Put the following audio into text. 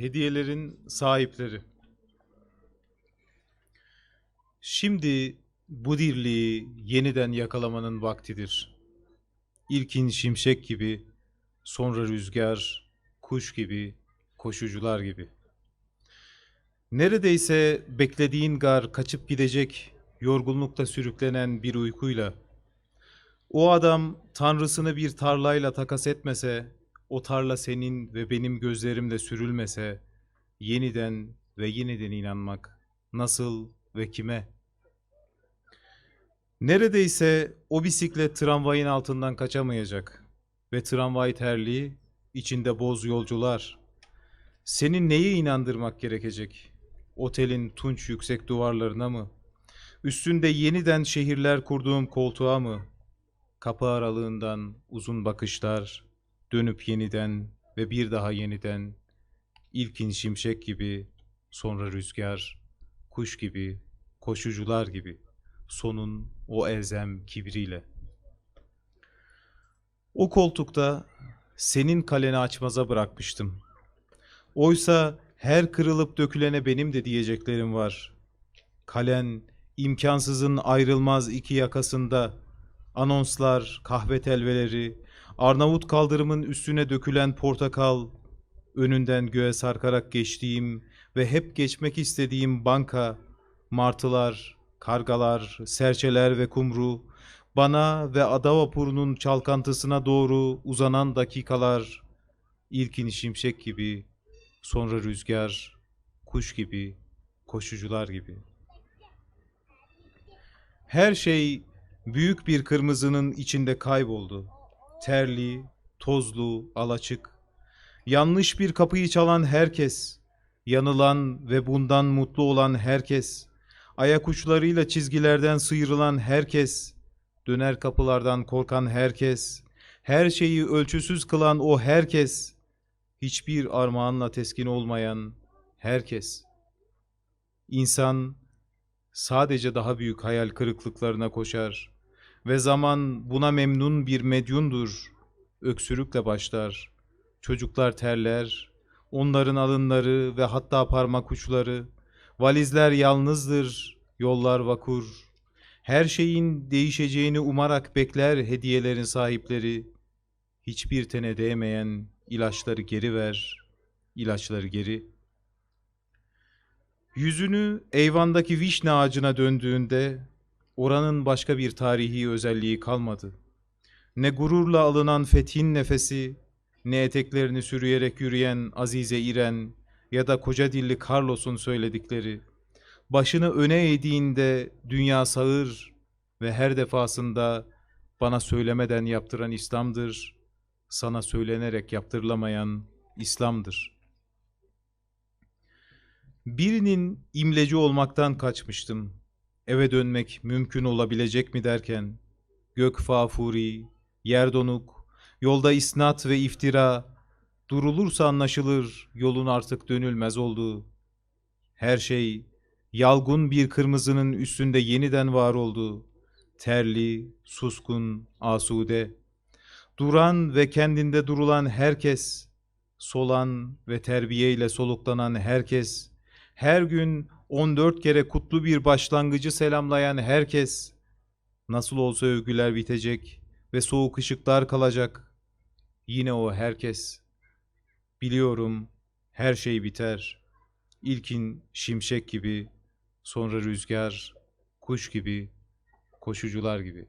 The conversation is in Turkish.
Hediyelerin sahipleri. Şimdi bu dirliği yeniden yakalamanın vaktidir. İlkin şimşek gibi, sonra rüzgar, kuş gibi, koşucular gibi. Neredeyse beklediğin gar kaçıp gidecek, yorgunlukta sürüklenen bir uykuyla. O adam tanrısını bir tarlayla takas etmese, o tarla senin ve benim gözlerimde sürülmese, yeniden ve yeniden inanmak nasıl ve kime? Neredeyse o bisiklet tramvayın altından kaçamayacak ve tramvay terliği içinde boz yolcular. Senin neye inandırmak gerekecek? Otelin tunç yüksek duvarlarına mı? Üstünde yeniden şehirler kurduğum koltuğa mı? Kapı aralığından uzun bakışlar, dönüp yeniden ve bir daha yeniden, ilkin şimşek gibi, sonra rüzgar, kuş gibi, koşucular gibi, sonun o elzem kibriyle. O koltukta senin kaleni açmaza bırakmıştım. Oysa her kırılıp dökülene benim de diyeceklerim var. Kalen imkansızın ayrılmaz iki yakasında, anonslar, kahve telveleri, Arnavut kaldırımın üstüne dökülen portakal, önünden göğe sarkarak geçtiğim ve hep geçmek istediğim banka, martılar, kargalar, serçeler ve kumru, bana ve ada vapurunun çalkantısına doğru uzanan dakikalar, ilkin şimşek gibi, sonra rüzgar, kuş gibi, koşucular gibi. Her şey büyük bir kırmızının içinde kayboldu. Terli, tozlu, alaçık. Yanlış bir kapıyı çalan herkes, yanılan ve bundan mutlu olan herkes, ayak uçlarıyla çizgilerden sıyrılan herkes, döner kapılardan korkan herkes, her şeyi ölçüsüz kılan o herkes, hiçbir armağanla teskin olmayan herkes. İnsan sadece daha büyük hayal kırıklıklarına koşar ve zaman buna memnun bir medyundur. Öksürükle başlar. Çocuklar terler, onların alınları ve hatta parmak uçları, valizler yalnızdır, yollar vakur. Her şeyin değişeceğini umarak bekler hediyelerin sahipleri. Hiçbir tene değmeyen ilaçları geri ver, ilaçları geri. Yüzünü eyvandaki vişne ağacına döndüğünde oranın başka bir tarihi özelliği kalmadı. Ne gururla alınan fethin nefesi, ne eteklerini sürüyerek yürüyen Azize İren ya da koca dilli Carlos'un söyledikleri. Başını öne eğdiğinde dünya sağır ve her defasında bana söylemeden yaptıran İslam'dır, sana söylenerek yaptırılamayan İslam'dır.'' Birinin imleci olmaktan kaçmıştım. Eve dönmek mümkün olabilecek mi derken, gök fafuri, yer donuk, yolda isnat ve iftira, durulursa anlaşılır yolun artık dönülmez olduğu. Her şey yalgun bir kırmızının üstünde yeniden var oldu. Terli, suskun, asude. Duran ve kendinde durulan herkes, solan ve terbiyeyle soluklanan herkes, her gün 14 kere kutlu bir başlangıcı selamlayan herkes, nasıl olsa övgüler bitecek ve soğuk ışıklar kalacak. Yine o herkes. Biliyorum her şey biter. İlkin şimşek gibi, sonra rüzgar, kuş gibi, koşucular gibi.